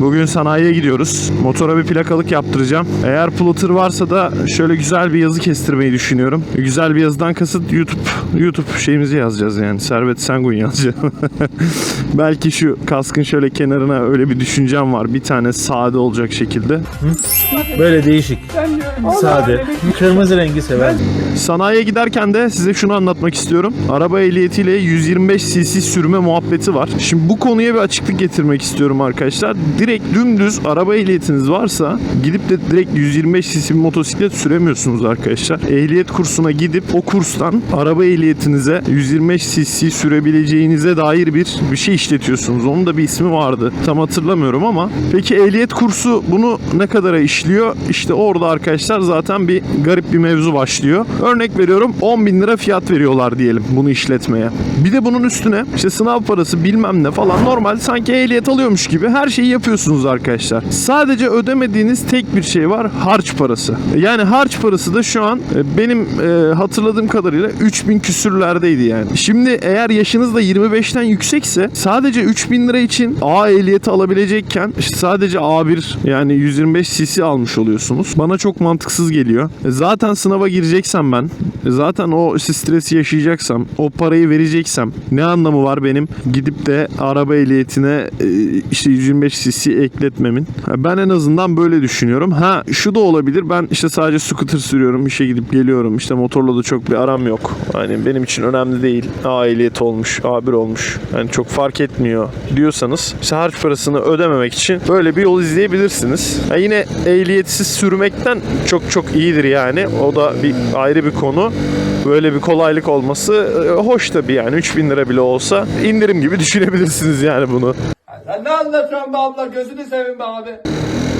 Bugün sanayiye gidiyoruz. Motora bir plakalık yaptıracağım. Eğer plotter varsa da şöyle güzel bir yazı kestirmeyi düşünüyorum. Güzel bir yazıdan kasıt YouTube YouTube şeyimizi yazacağız yani. Servet Sengun yazacağız. Belki şu kaskın şöyle kenarına öyle bir düşüncem var. Bir tane sade olacak şekilde. Böyle değişik. Sade. Kırmızı rengi sever. Sanayiye giderken de size şunu anlatmak istiyorum. Araba ehliyetiyle 125 cc sürme muhabbeti var. Şimdi bu konuya bir açıklık getirmek istiyorum arkadaşlar. Direkt dümdüz araba ehliyetiniz varsa gidip de direkt 125 cc motosiklet süremiyorsunuz arkadaşlar. Ehliyet kursuna gidip o kurstan araba ehliyetinize 125 cc sürebileceğinize dair bir bir şey işletiyorsunuz. Onun da bir ismi vardı. Tam hatırlamıyorum ama. Peki ehliyet kursu bunu ne kadara işliyor? İşte orada arkadaşlar zaten bir garip bir mevzu başlıyor. Örnek veriyorum 10 bin lira fiyat veriyorlar diyelim bunu işletmeye. Bir de bunun üstüne işte sınav parası bilmem ne falan normal sanki ehliyet alıyormuş gibi her şeyi yapıyorsunuz arkadaşlar. Sadece ödemediğiniz tek bir şey var harç parası. Yani harç parası da şu an e, benim e, hatırladığım kadarıyla 3000 küsürlerdeydi yani. Şimdi eğer yaşınız da 25'ten yüksekse sadece 3000 lira için A ehliyeti alabilecekken sadece A1 yani 125 cc almış oluyorsunuz. Bana çok mantıksız geliyor. E, Zaten sınava gireceksem ben, zaten o stresi yaşayacaksam, o parayı vereceksem ne anlamı var benim gidip de araba ehliyetine işte 125 cc ekletmemin? Ha, Ben en azından böyle düşünüyorum. Ha şu da olabilir. Ben işte sadece scooter sürüyorum, işe gidip geliyorum. İşte motorla da çok bir aram yok. Hani benim için önemli değil. A ehliyet olmuş, A1 olmuş. Yani çok fark etmiyor diyorsanız işte harç parasını ödememek için böyle bir yol izleyebilirsiniz. Ha, yine ehliyetsiz sürmekten çok çok iyidir yani. O da bir ayrı bir konu. Böyle bir kolaylık olması e, hoş tabii yani 3000 lira bile olsa indirim gibi düşünebilirsiniz yani bunu. Sen ne anlatıyorsun be abla gözünü seveyim be abi.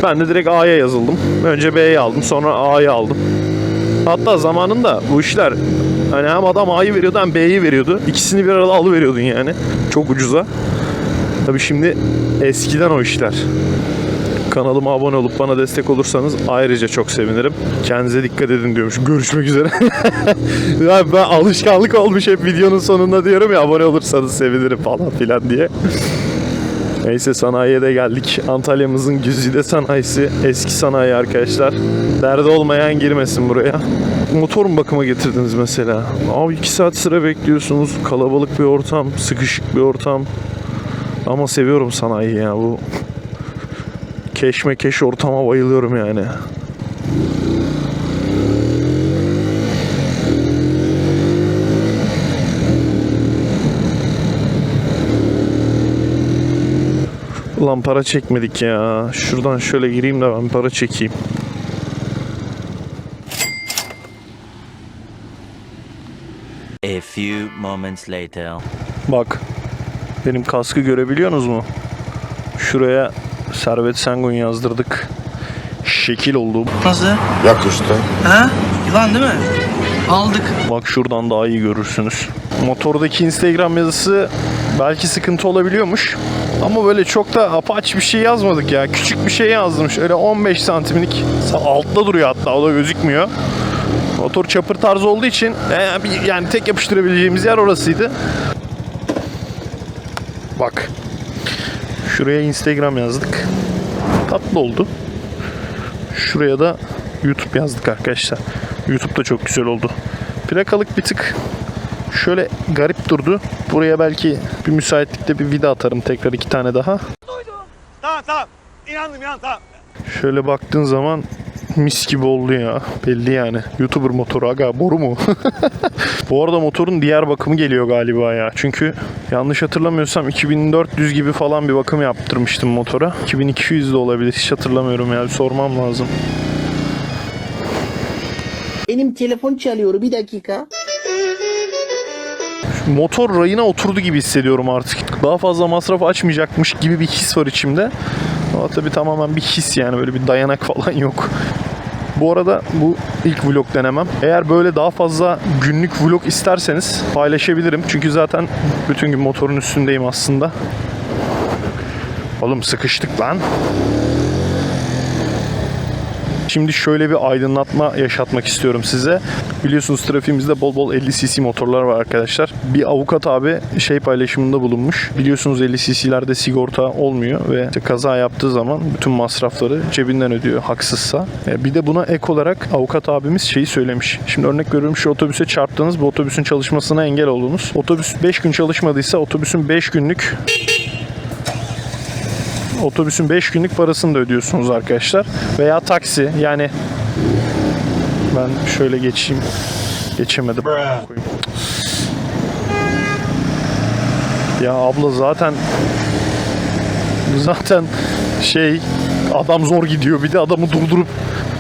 Ben de direkt A'ya yazıldım. Önce B'yi aldım sonra A'yı aldım. Hatta zamanında bu işler hani hem adam A'yı veriyordu hem B'yi veriyordu. İkisini bir arada alıveriyordun yani. Çok ucuza. Tabii şimdi eskiden o işler. Kanalıma abone olup bana destek olursanız ayrıca çok sevinirim. Kendinize dikkat edin diyormuş. Görüşmek üzere. ya ben alışkanlık olmuş hep videonun sonunda diyorum ya abone olursanız sevinirim falan filan diye. Neyse sanayiye de geldik. Antalya'mızın güzide sanayisi. Eski sanayi arkadaşlar. Derdi olmayan girmesin buraya. Motor mu bakıma getirdiniz mesela? Abi 2 saat sıra bekliyorsunuz. Kalabalık bir ortam, sıkışık bir ortam. Ama seviyorum sanayi ya bu. Keşmekeş ortama bayılıyorum yani. Ulan para çekmedik ya. Şuradan şöyle gireyim de ben para çekeyim. A few moments later. Bak. Benim kaskı görebiliyorsunuz mu? Şuraya Servet Sengun yazdırdık. Şekil oldu. Nasıl? Yakıştı. Ha? Yılan değil mi? Aldık. Bak şuradan daha iyi görürsünüz. Motordaki Instagram yazısı belki sıkıntı olabiliyormuş. Ama böyle çok da apaç bir şey yazmadık ya. Küçük bir şey yazdım. Şöyle 15 santimlik. Altta duruyor hatta o da gözükmüyor. Motor çapır tarzı olduğu için e, yani tek yapıştırabileceğimiz yer orasıydı. Bak. Şuraya Instagram yazdık. Tatlı oldu. Şuraya da YouTube yazdık arkadaşlar. YouTube da çok güzel oldu. Plakalık bir tık şöyle garip durdu. Buraya belki bir müsaitlikte bir vida atarım tekrar iki tane daha. Tamam tamam. İnandım inandım tamam. Şöyle baktığın zaman mis gibi oldu ya. Belli yani. YouTuber motoru aga boru mu? Bu arada motorun diğer bakımı geliyor galiba ya. Çünkü yanlış hatırlamıyorsam 2400 gibi falan bir bakım yaptırmıştım motora. 2200 de olabilir. Hiç hatırlamıyorum ya. Bir sormam lazım. Benim telefon çalıyor bir dakika. Motor rayına oturdu gibi hissediyorum artık. Daha fazla masraf açmayacakmış gibi bir his var içimde. Ama tabii tamamen bir his yani böyle bir dayanak falan yok. Bu arada bu ilk vlog denemem. Eğer böyle daha fazla günlük vlog isterseniz paylaşabilirim. Çünkü zaten bütün gün motorun üstündeyim aslında. Oğlum sıkıştık lan. Şimdi şöyle bir aydınlatma yaşatmak istiyorum size. Biliyorsunuz trafiğimizde bol bol 50 cc motorlar var arkadaşlar. Bir avukat abi şey paylaşımında bulunmuş. Biliyorsunuz 50 cc'lerde sigorta olmuyor ve kaza yaptığı zaman bütün masrafları cebinden ödüyor haksızsa. E, Bir de buna ek olarak avukat abimiz şeyi söylemiş. Şimdi örnek veriyorum şu otobüse çarptınız. Bu otobüsün çalışmasına engel oldunuz. Otobüs 5 gün çalışmadıysa otobüsün 5 günlük otobüsün 5 günlük parasını da ödüyorsunuz arkadaşlar. Veya taksi yani ben şöyle geçeyim. Geçemedim. Ya abla zaten zaten şey adam zor gidiyor. Bir de adamı durdurup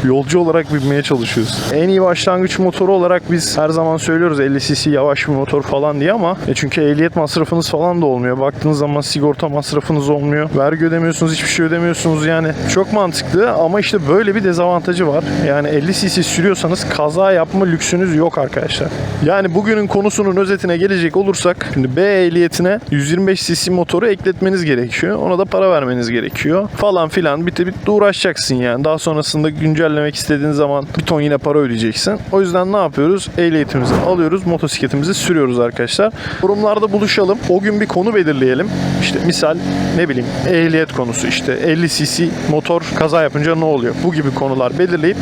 yolcu olarak binmeye çalışıyoruz. En iyi başlangıç motoru olarak biz her zaman söylüyoruz 50 cc yavaş bir motor falan diye ama e çünkü ehliyet masrafınız falan da olmuyor. Baktığınız zaman sigorta masrafınız olmuyor. Vergi ödemiyorsunuz, hiçbir şey ödemiyorsunuz yani. Çok mantıklı ama işte böyle bir dezavantajı var. Yani 50 cc sürüyorsanız kaza yapma lüksünüz yok arkadaşlar. Yani bugünün konusunun özetine gelecek olursak şimdi B ehliyetine 125 cc motoru ekletmeniz gerekiyor. Ona da para vermeniz gerekiyor. Falan filan bir de uğraşacaksın yani. Daha sonrasında güncellemek istediğin zaman bir ton yine para ödeyeceksin. O yüzden ne yapıyoruz? Ehliyetimizi alıyoruz, motosikletimizi sürüyoruz arkadaşlar. Yorumlarda buluşalım. O gün bir konu belirleyelim. İşte misal ne bileyim ehliyet konusu işte 50 cc motor kaza yapınca ne oluyor? Bu gibi konular belirleyip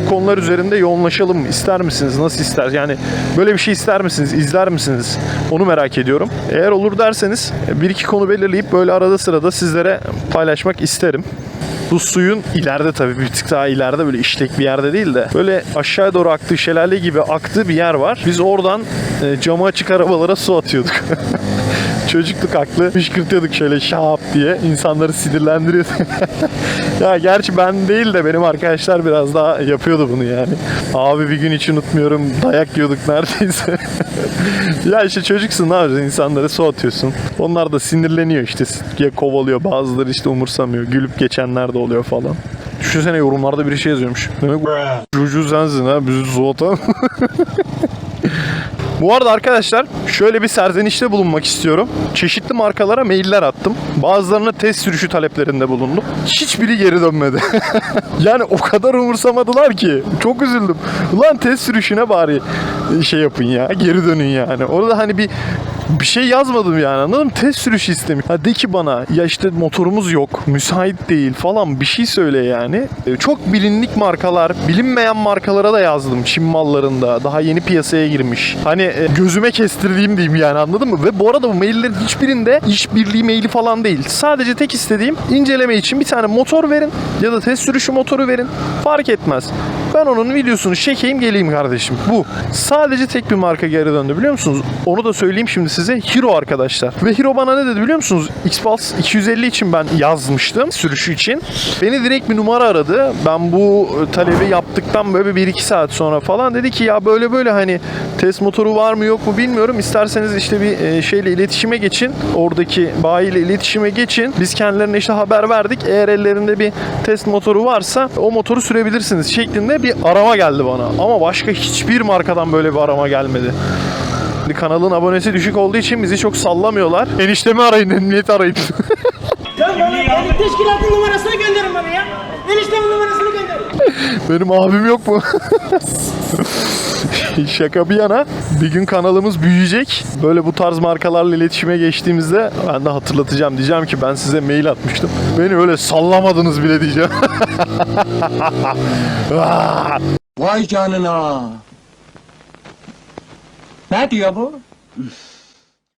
bu konular üzerinde yoğunlaşalım? İster misiniz? Nasıl ister? Yani böyle bir şey ister misiniz? İzler misiniz? Onu merak ediyorum. Eğer olur derseniz bir iki konu belirleyip böyle arada sırada sizlere paylaşmak isterim. Bu suyun ileride tabii bir tık daha ileride böyle işlek bir yerde değil de böyle aşağı doğru aktığı şelale gibi aktığı bir yer var. Biz oradan e, camı açık arabalara su atıyorduk. Çocukluk aklı fışkırtıyorduk şöyle şap diye insanları sinirlendiriyorduk. ya gerçi ben değil de benim arkadaşlar biraz daha yapıyordu bunu yani. Abi bir gün hiç unutmuyorum dayak yiyorduk neredeyse. ya işte çocuksun ne yapacaksın insanlara su atıyorsun. Onlar da sinirleniyor işte ya kovalıyor bazıları işte umursamıyor. Gülüp geçenler de oluyor falan. Düşünsene yorumlarda bir şey yazıyormuş. Demek Cucu sensin ha bizi su atan. Bu arada arkadaşlar şöyle bir serzenişte bulunmak istiyorum. Çeşitli markalara mailler attım. Bazılarına test sürüşü taleplerinde bulundum. Hiçbiri geri dönmedi. yani o kadar umursamadılar ki. Çok üzüldüm. Ulan test sürüşüne bari şey yapın ya. Geri dönün yani. Orada hani bir bir şey yazmadım yani anladın mı? Test sürüşü istemiş. Ha de ki bana ya işte motorumuz yok, müsait değil falan bir şey söyle yani. E, Çok bilinlik markalar, bilinmeyen markalara da yazdım Çin mallarında. Daha yeni piyasaya girmiş. Hani e, gözüme kestirdiğim diyeyim yani anladın mı? Ve bu arada bu maillerin hiçbirinde işbirliği maili falan değil. Sadece tek istediğim inceleme için bir tane motor verin ya da test sürüşü motoru verin. Fark etmez. Ben onun videosunu çekeyim geleyim kardeşim. Bu. Sadece tek bir marka geri döndü biliyor musunuz? Onu da söyleyeyim şimdi size. Hero arkadaşlar. Ve Hero bana ne dedi biliyor musunuz? X-Pulse 250 için ben yazmıştım sürüşü için. Beni direkt bir numara aradı. Ben bu talebi yaptıktan böyle bir 2 saat sonra falan dedi ki ya böyle böyle hani test motoru var mı yok mu bilmiyorum. İsterseniz işte bir e, şeyle iletişime geçin. Oradaki bayiyle iletişime geçin. Biz kendilerine işte haber verdik. Eğer ellerinde bir test motoru varsa o motoru sürebilirsiniz şeklinde bir arama geldi bana. Ama başka hiçbir markadan böyle bir arama gelmedi. Kanalın abonesi düşük olduğu için bizi çok sallamıyorlar. Eniştemi arayın, emniyeti arayın. Sen bana benim teşkilatın numarasını gönderin bana ya. Eniştemin numarasını gönderin. Benim abim yok mu? Şaka bir yana bir gün kanalımız büyüyecek. Böyle bu tarz markalarla iletişime geçtiğimizde ben de hatırlatacağım. Diyeceğim ki ben size mail atmıştım. Beni öyle sallamadınız bile diyeceğim. Vay canına. Ne diyor?